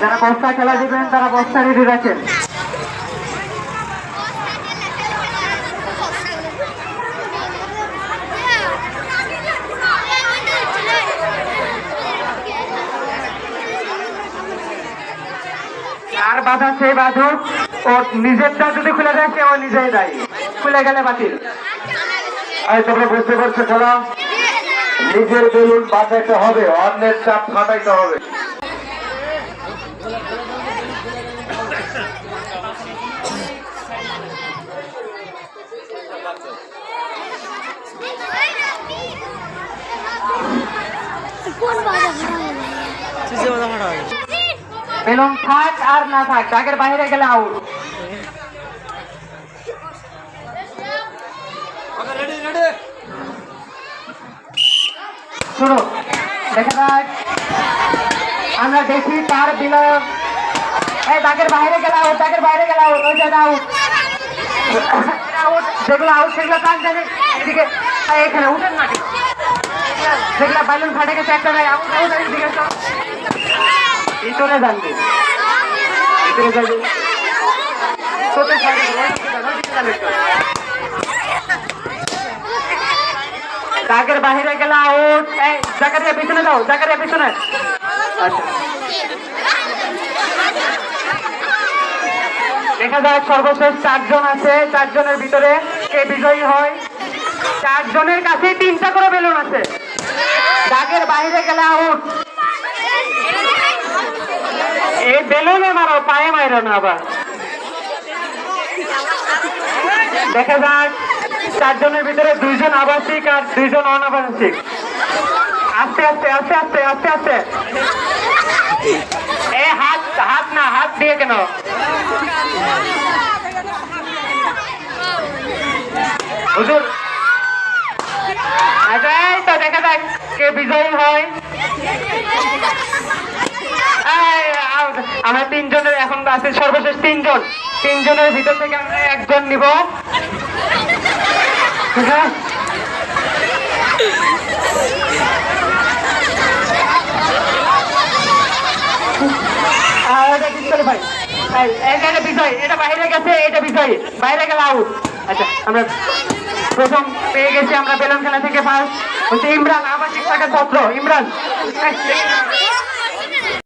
যারা বস্তা খেলা দিবেন, তারা বস্তা রেডি রাখেন। আর বাধা সে বাধক, ও নিজেরটা যদি খুলে দেয় সে ও নিজেই দেয়। খুলে গেলে বাতিল। আরে তোমরা বুঝতে পারছ খেলা? নিজের বেলুন বাঁচাইতে হবে অন্যের চাপ ফাটাইতে হবে। বেলুন থাক আর না থাক দাগের বাইরে গেলে আউট শুনো দেখা যাক আমরা দেখি তার বিলয় এই দাগের বাইরে গেলে আউট দাগের বাইরে গেলে আউট, ওই জায়গা আউট। আউট যেগুলো আউট, সেগুলো কাজ জানে এদিকে। এখানে, উঠেন না? যেগুলো বেলুন ফাটে গেছে, একটা নাই, আউট আউট এদিকে ভিতরে কোথায় দাগের বাহিরে গেলে আউট জাকারিয়া, পিছনে যাও, জাকারিয়া, পিছনে। দেখা যাক সর্বশেষ চারজন আছে, চারজনের ভিতরে কে বিজয়ী হয়। চারজনের কাছে তিনটা করে বেলুন আছে। দাগের বাইরে গেলে আউট এই বেলুনে মারো পায়ে মারো না আবার। দেখা যাক। চারজনের ভিতরে দুইজন আবাসিক আর দুইজন অনাবাসিক। আস্তে আস্তে আস্তে আস্তে আস্তে আস্তে। এ, হাত হাত না, হাত দিয়ে কেন? হুজুর। আচ্ছা তো, দেখা যাক কে বিজয়ী হয়। আমরা তিনজনের এখন আছে, সর্বশেষ তিনজন। তিনজনের ভিতর থেকে আমরা একজন নিব। এটা পিস্তলে ভাই এটা বিজয় এটা বাইরে গেছে এটা বিজয় বাইরে গেল আউট আচ্ছা আমরা প্রথম পেয়ে গেছি আমরা বেলুন খেলা থেকে ফার্স্ট হচ্ছে ইমরান, আবাসিক শাখার ছাত্র ইমরান।